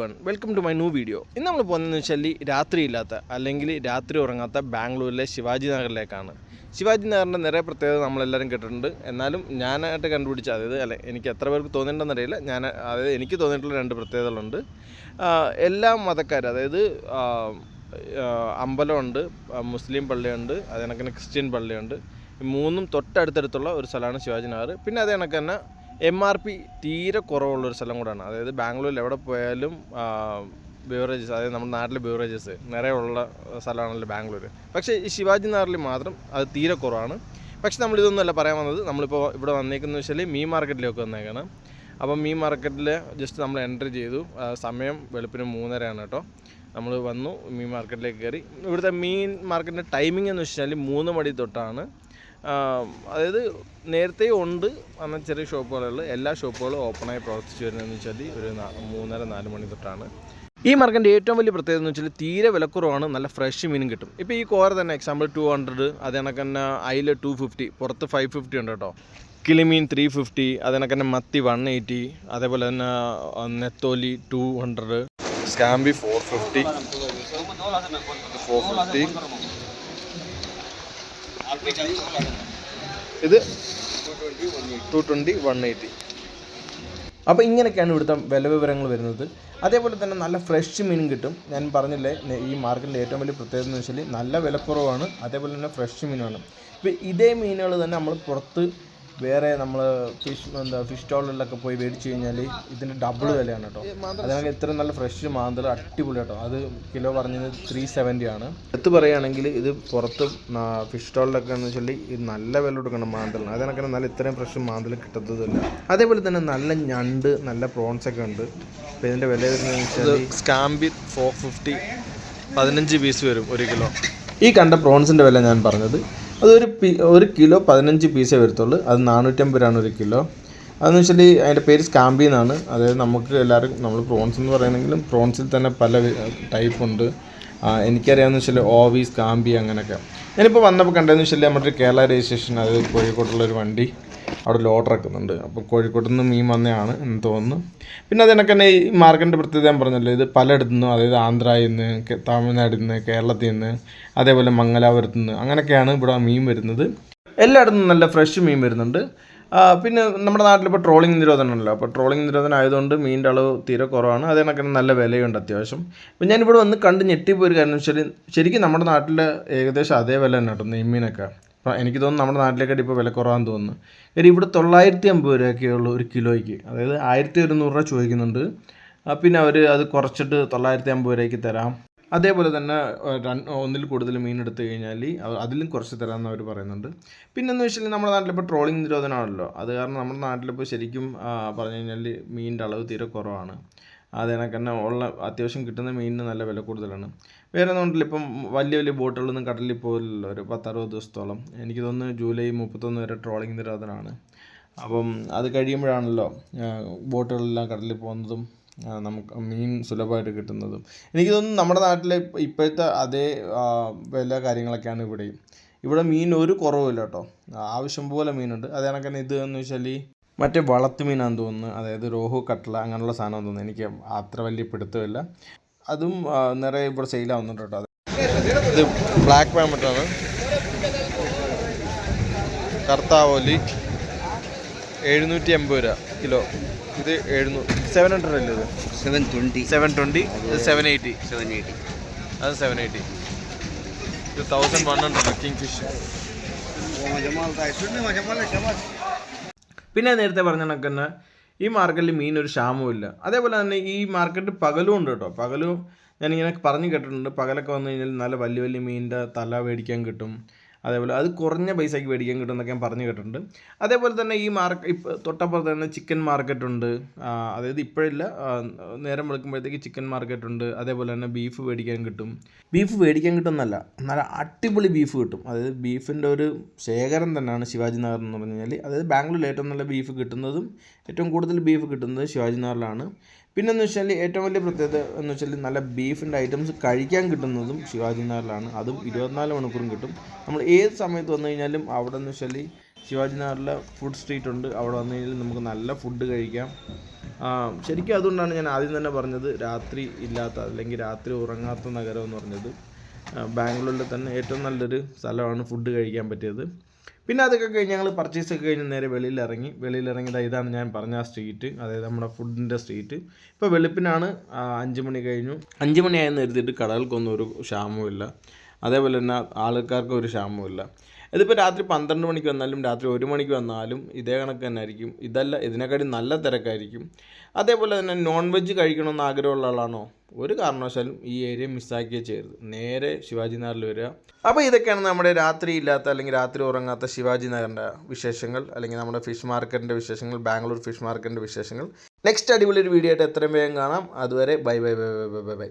One welcome to my new video ഇന്ന് നമ്മൾ പോകുന്നതെന്ന് വെച്ചാൽ രാത്രിയില്ലാത്ത അല്ലെങ്കിൽ രാത്രി ഉറങ്ങാത്ത ബാംഗ്ലൂരിലെ ശിവാജി നഗറിലേക്കാണ്. ശിവാജി നഗറിന്റെ നിറയെ പ്രത്യേകത നമ്മളെല്ലാവരും കേട്ടിട്ടുണ്ട്. എന്നാലും ഞാനായിട്ട് കണ്ടുപിടിച്ച അതായത് അല്ലെ എനിക്ക് എത്ര പേർക്ക് തോന്നിയിട്ടുണ്ടെന്നറിയില്ല ഞാൻ അതായത് എനിക്ക് തോന്നിയിട്ടുള്ള രണ്ട് പ്രത്യേകതകളുണ്ട്. എല്ലാ മതക്കാരും അതായത് അമ്പലമുണ്ട് മുസ്ലിം പള്ളിയുണ്ട് അതേ കണക്കിന് ക്രിസ്ത്യൻ പള്ളിയുണ്ട്. മൂന്നും തൊട്ടടുത്തടുത്തുള്ള ഒരു സ്ഥലമാണ് ശിവാജി നഗർ. പിന്നെ അതേ കണക്ക് തന്നെ എം ആർ പി തീരെ കുറവുള്ളൊരു സ്ഥലം കൂടാണ്. അതായത് ബാംഗ്ലൂരിൽ എവിടെ പോയാലും ബിവറേജസ് അതായത് നമ്മുടെ നാട്ടിലെ ബിവറേജസ് ഉള്ള സ്ഥലമാണല്ലോ ബാംഗ്ലൂർ പക്ഷേ ഈ ശിവാജി നഗറിൽ മാത്രം അത് തീരെ കുറവാണ്. പക്ഷേ നമ്മളിതൊന്നുമല്ല പറയാൻ വന്നത്. നമ്മളിപ്പോൾ ഇവിടെ വന്നേക്കുന്നത് വെച്ചാൽ മീൻ മാർക്കറ്റിലേക്ക് വന്നേക്കാണ്. അപ്പം മീൻ മാർക്കറ്റിൽ ജസ്റ്റ് നമ്മൾ എന്റർ ചെയ്തു. സമയം വെളുപ്പിന് മൂന്നരയാണ് കേട്ടോ. നമ്മൾ വന്നു മീൻ മാർക്കറ്റിലേക്ക് കയറി. ഇവിടുത്തെ മീൻ മാർക്കറ്റിന്റെ ടൈമിംഗ് എന്ന് വെച്ചാൽ മൂന്ന് മണി തൊട്ടാണ്. അതായത് നേരത്തെ ഉണ്ട് അന്ന ചെറിയ ഷോപ്പുകളുള്ള എല്ലാ ഷോപ്പുകളും ഓപ്പണായി പ്രവർത്തിച്ചു വരുന്നതെന്ന് വെച്ചാൽ ഒരു മൂന്നര നാല് മണി തൊട്ടാണ്. ഈ മാർക്കറ്റിന്റെ ഏറ്റവും വലിയ പ്രത്യേകത എന്ന് വെച്ചാൽ തീരെ വിലക്കുറവാണ് നല്ല ഫ്രഷ് മീൻ കിട്ടും. ഇപ്പോൾ ഈ കോര തന്നെ എക്സാമ്പിൾ ടു ഹൺഡ്രഡ് അത് കണക്ക് തന്നെ അയില ടു ഫിഫ്റ്റി പുറത്ത് ഫൈവ് ഫിഫ്റ്റി ഉണ്ട് കേട്ടോ. കിളിമീൻ ത്രീ ഫിഫ്റ്റി അത് കണക്ക് തന്നെ മത്തി വൺ എയ്റ്റി അതേപോലെ തന്നെ നെത്തോലി two hundred scampi four fifty four fifty ഇത് ടു ട്വന്റി വൺ എയ്റ്റി അപ്പോൾ ഇങ്ങനെയൊക്കെയാണ് ഇവിടുത്തെ വില വിവരങ്ങൾ വരുന്നത്. അതേപോലെ തന്നെ നല്ല ഫ്രഷ് മീനും കിട്ടും. ഞാൻ പറഞ്ഞില്ലേ ഈ മാർക്കറ്റിന്റെ ഏറ്റവും വലിയ പ്രത്യേകത എന്ന് വെച്ചാൽ നല്ല വിലക്കുറവാണ്. അതേപോലെ തന്നെ ഫ്രഷ് മീനാണ്. ഇപ്പോൾ ഇതേ മീനുകൾ തന്നെ നമ്മൾ പുറത്ത് വേറെ നമ്മൾ ഫിഷ് എന്താ ഫിഷ് സ്റ്റോളിലൊക്കെ പോയി മേടിച്ച് കഴിഞ്ഞാൽ ഇതിന്റെ ഡബിൾ വിലയാണ് കേട്ടോ അതിനകത്ത് ഇത്ര നല്ല ഫ്രഷ് മാന്തൽ അടിപൊളി കേട്ടോ അത് കിലോ പറഞ്ഞത് ത്രീ സെവന്റി ആണ്. എടുത്ത് പറയുകയാണെങ്കിൽ ഇത് പുറത്ത് ഫിഷ് സ്റ്റോളിലൊക്കെ എന്ന് വെച്ചാൽ ഇത് നല്ല വില കൊടുക്കണം മാന്തലിന് അതിനൊക്കെ നല്ല ഇത്രയും ഫ്രഷ് മാന്തൽ കിട്ടത്തതില്ല അതേപോലെ തന്നെ നല്ല ഞണ്ട് നല്ല പ്രോൺസ് ഒക്കെ ഉണ്ട്. അപ്പോൾ ഇതിന്റെ വില വരുന്നതെന്ന് വെച്ചാൽ സ്കാമ്പി ഫോർ ഫിഫ്റ്റി പതിനഞ്ച് പീസ് വരും ഒരു കിലോ. ഈ കണ്ട പ്രോൺസിന്റെ വില ഞാൻ പറഞ്ഞത് അതൊരു പി ഒരു കിലോ പതിനഞ്ച് പീസേ വരത്തുള്ളൂ. അത് നാനൂറ്റമ്പത് രൂപയാണ് ഒരു കിലോ. അതെന്ന് വെച്ചാൽ അതിന്റെ പേര് സ്കാമ്പി എന്നാണ്. അതായത് നമുക്ക് എല്ലാവരും നമ്മൾ പ്രോൺസ് എന്ന് പറയുന്നെങ്കിലും പ്രോൺസിൽ തന്നെ പല ടൈപ്പ് ഉണ്ട്. എനിക്കറിയാമെന്ന് വെച്ചാൽ ഓവി സ്കാമ്പി അങ്ങനെയൊക്കെ ഞാനിപ്പോൾ വന്നപ്പോൾ കണ്ടതെന്ന് വെച്ചാൽ നമ്മുടെ കേരള രജിസ്ട്രേഷൻ അതായത് കോഴിക്കോട്ടുള്ള ഒരു വണ്ടി. അവിടെ ലോഡർ ഇറക്കുന്നുണ്ട് അപ്പോൾ കോഴിക്കോട്ട് നിന്ന് മീൻ വന്നതാണ് എന്ന് തോന്നുന്നു. പിന്നെ അതിനൊക്കെ തന്നെ ഈ മാർക്കറ്റിന്റെ പ്രത്യേകത ഞാൻ പറഞ്ഞല്ലോ. ഇത് പലയിടത്തു നിന്നും അതായത് ആന്ധ്രയിൽ നിന്ന് തമിഴ്നാട്ടിൽ നിന്ന് കേരളത്തിൽ നിന്ന് അതേപോലെ മംഗലാപുരത്ത് നിന്ന് അങ്ങനെയൊക്കെയാണ് ഇവിടെ മീൻ വരുന്നത്. എല്ലായിടത്തും നല്ല ഫ്രഷ് മീൻ വരുന്നുണ്ട്. പിന്നെ നമ്മുടെ നാട്ടിലിപ്പോൾ ട്രോളിംഗ് നിരോധനമല്ലോ അപ്പോൾ ട്രോളിംഗ് നിരോധനം ആയതുകൊണ്ട് മീനിന്റെ അളവ് തീരെ കുറവാണ്. അതിനൊക്കെ നല്ല വിലയുണ്ട് അത്യാവശ്യം. അപ്പോൾ ഞാനിവിടെ വന്ന് കണ്ട് ഞെട്ടിപ്പോയൊരു കാര്യം വെച്ചാൽ ശരിക്കും നമ്മുടെ നാട്ടിൽ ഏകദേശം അതേ വില തന്നെ കേട്ടോ നെയ്മീനൊക്കെ. അപ്പോൾ എനിക്ക് തോന്നുന്നു നമ്മുടെ നാട്ടിലേക്കായിട്ട് ഇപ്പോൾ വില കുറവാന്ന് തോന്നുന്നു. കാര്യം ഇവിടെ തൊള്ളായിരത്തി അമ്പത് രൂപയൊക്കെ ഉള്ളൂ ഒരു കിലോയ്ക്ക്. അതായത് ആയിരത്തി ഒരുന്നൂറ് രൂപ ചോദിക്കുന്നുണ്ട്. പിന്നെ അവർ അത് കുറച്ചിട്ട് തൊള്ളായിരത്തി അമ്പത് രൂപയ്ക്ക് തരാം. അതേപോലെ തന്നെ ഒന്നിൽ കൂടുതൽ മീൻ എടുത്തു കഴിഞ്ഞാൽ അതിലും കുറച്ച് തരാമെന്ന് അവർ പറയുന്നുണ്ട്. പിന്നെന്ന് വെച്ചാൽ നമ്മുടെ നാട്ടിലിപ്പോൾ ട്രോളിംഗ് നിരോധനമാണല്ലോ. അത് കാരണം നമ്മുടെ നാട്ടിലിപ്പോൾ ശരിക്കും പറഞ്ഞു കഴിഞ്ഞാൽ മീനിന്റെ അളവ് തീരെ കുറവാണ്. അത് തന്നെ ഉള്ള അത്യാവശ്യം കിട്ടുന്ന മീനിന് നല്ല വില കൂടുതലാണ്. വേറെ ഒന്നും ഉണ്ടല്ലോ ഇപ്പം വലിയ വലിയ ബോട്ടുകളൊന്നും കടലിൽ പോകില്ലല്ലോ ഒരു പത്തറുപത് ദിവസത്തോളം. എനിക്ക് തോന്നുന്നു ജൂലൈ മുപ്പത്തൊന്ന് വരെ ട്രോളിംഗ് നിരോധനമാണ് അപ്പം അത് കഴിയുമ്പോഴാണല്ലോ ബോട്ടുകളെല്ലാം കടലിൽ പോകുന്നതും നമുക്ക് മീൻ സുലഭമായിട്ട് കിട്ടുന്നതും. എനിക്ക് തോന്നുന്നു നമ്മുടെ നാട്ടിലെ ഇപ്പോഴത്തെ അതേ വില കാര്യങ്ങളൊക്കെയാണ് ഇവിടെയും. ഇവിടെ മീൻ ഒരു കുറവുമില്ല കേട്ടോ. ആവശ്യം പോലെ മീനുണ്ട്. അത് കണക്ക് തന്നെ ഇത് എന്ന് വെച്ചാൽ മറ്റേ വളർത്തു മീനാന്ന് തോന്നുന്നു. അതായത് റോഹു കട്ട്ള അങ്ങനെയുള്ള സാധനം തോന്നുന്നു. എനിക്ക് അത്ര വലിയ പിടുത്തമില്ല. അതും നിറയെ ഇവിടെ സെയിലാവുന്നുണ്ട് കേട്ടോ. ഇത് ബ്ലാക്ക് പാമ്പറ്റാണ് കർത്താവോലി എഴുന്നൂറ്റി എൺപത് രൂപ കിലോ. ഇത് എഴുന്നൂറ് സെവൻ ഹൺഡ്രഡ് അല്ലേ ഇത്? സെവൻ ട്വന്റി സെവൻ ട്വന്റി ഇത് സെവൻ എയ്റ്റി സെവൻ എയ്റ്റി അത് സെവൻ എയ്റ്റി ഇത് thousand one hundred king fish പിന്നെ നേരത്തെ പറഞ്ഞ കണക്ക് തന്നെ ഈ മാർക്കറ്റിൽ മീൻ ഒരു ക്ഷാമവും അതേപോലെ തന്നെ ഈ മാർക്കറ്റ് പകലും ഉണ്ട് കേട്ടോ. പകലും ഞാനിങ്ങനെ പറഞ്ഞു കേട്ടിട്ടുണ്ട്. പകലൊക്കെ വന്നു കഴിഞ്ഞാൽ നല്ല വലിയ വലിയ മീനിന്റെ തല മേടിക്കാൻ കിട്ടും. അതേപോലെ അത് കുറഞ്ഞ പൈസയ്ക്ക് മേടിക്കാൻ കിട്ടും എന്നൊക്കെ ഞാൻ പറഞ്ഞു കേട്ടിട്ടുണ്ട്. അതേപോലെ തന്നെ ഈ മാർക്കറ്റ് ഇപ്പോൾ തൊട്ടപ്പുറത്ത് തന്നെ ചിക്കൻ മാർക്കറ്റ് ഉണ്ട് അതായത് ഇപ്പോഴില്ല നേരം വെളുക്കുമ്പോഴത്തേക്ക് ചിക്കൻ മാർക്കറ്റ് ഉണ്ട് അതേപോലെ തന്നെ ബീഫ് മേടിക്കാൻ കിട്ടും. ബീഫ് മേടിക്കാൻ കിട്ടുന്നല്ല നല്ല അടിപൊളി ബീഫ് കിട്ടും. അതായത് ബീഫിന്റെ ഒരു ശേഖരം തന്നെയാണ് ശിവാജി നഗർ എന്ന് പറഞ്ഞു കഴിഞ്ഞാൽ അതായത് ബാംഗ്ലൂരിൽ ഏറ്റവും നല്ല ബീഫ് കിട്ടുന്നതും ഏറ്റവും കൂടുതൽ ബീഫ് കിട്ടുന്നത് ശിവാജി നഗറിലാണ്. പിന്നെന്ന് വെച്ചാൽ ഏറ്റവും വലിയ പ്രത്യേകത എന്ന് വെച്ചാൽ നല്ല ബീഫിന്റെ ഐറ്റംസ് കഴിക്കാൻ കിട്ടുന്നതും ശിവാജി നഗറിലാണ് അതും ഇരുപത്തിനാല് മണിക്കൂറും കിട്ടും. നമ്മൾ ഏത് സമയത്ത് വന്നു കഴിഞ്ഞാലും അവിടെ എന്ന് വെച്ചാൽ ശിവാജി നഗറിലെ ഫുഡ് സ്ട്രീറ്റ് ഉണ്ട്. അവിടെ വന്നു കഴിഞ്ഞാൽ നമുക്ക് നല്ല ഫുഡ് കഴിക്കാം. ശരിക്കും അതുകൊണ്ടാണ് ഞാൻ ആദ്യം തന്നെ പറഞ്ഞത് രാത്രി ഇല്ലാത്ത അല്ലെങ്കിൽ രാത്രി ഉറങ്ങാത്ത നഗരം എന്ന് പറഞ്ഞത്. ബാംഗ്ലൂരിൽ തന്നെ ഏറ്റവും നല്ലൊരു സ്ഥലമാണ് ഫുഡ് കഴിക്കാൻ പറ്റിയത്. പിന്നെ അതൊക്കെ കഴിഞ്ഞ് ഞങ്ങൾ പർച്ചേസ് ഒക്കെ കഴിഞ്ഞ് നേരെ വെളിയിൽ ഇറങ്ങിയത് ഇതാണ് ഞാൻ പറഞ്ഞ ആ സ്ട്രീറ്റ് അതായത് നമ്മുടെ ഫുഡിന്റെ സ്ട്രീറ്റ് ഇപ്പോൾ വെളുപ്പിനാണ് അഞ്ച് മണി കഴിഞ്ഞു. അഞ്ച് മണിയായെന്ന് എഴുതിയിട്ട് കടകൾക്കൊന്നും ഒരു ക്ഷാമവും ഇല്ല അതേപോലെ തന്നെ ആൾക്കാർക്കും ഒരു ക്ഷാമവും ഇല്ല ഇതിപ്പോൾ രാത്രി പന്ത്രണ്ട് മണിക്ക് വന്നാലും രാത്രി ഒരു മണിക്ക് വന്നാലും ഇതേ കണക്ക് തന്നെ ആയിരിക്കും ഇതല്ല ഇതിനെക്കാട്ടി നല്ല തിരക്കായിരിക്കും. അതേപോലെ തന്നെ നോൺ വെജ് കഴിക്കണമെന്ന് ആഗ്രഹമുള്ള ആളാണോ? ഒരു കാരണവശാലും ഈ ഏരിയ മിസ്സാക്കിയേ ചെയ്യരുത്. നേരെ ശിവാജി നഗറിൽ വരിക. അപ്പോൾ ഇതൊക്കെയാണ് നമ്മുടെ രാത്രി ഇല്ലാത്ത അല്ലെങ്കിൽ രാത്രി ഉറങ്ങാത്ത ശിവാജി നഗറിന്റെ വിശേഷങ്ങൾ അല്ലെങ്കിൽ നമ്മുടെ ഫിഷ് മാർക്കറ്റിന്റെ വിശേഷങ്ങൾ ബാംഗ്ലൂർ ഫിഷ് മാർക്കറ്റിന്റെ വിശേഷങ്ങൾ. നെക്സ്റ്റ് അടിപൊളി ഒരു വീഡിയോ ആയിട്ട് എത്രയും വേഗം കാണാം. അതുവരെ bye bye bye bye bye bye.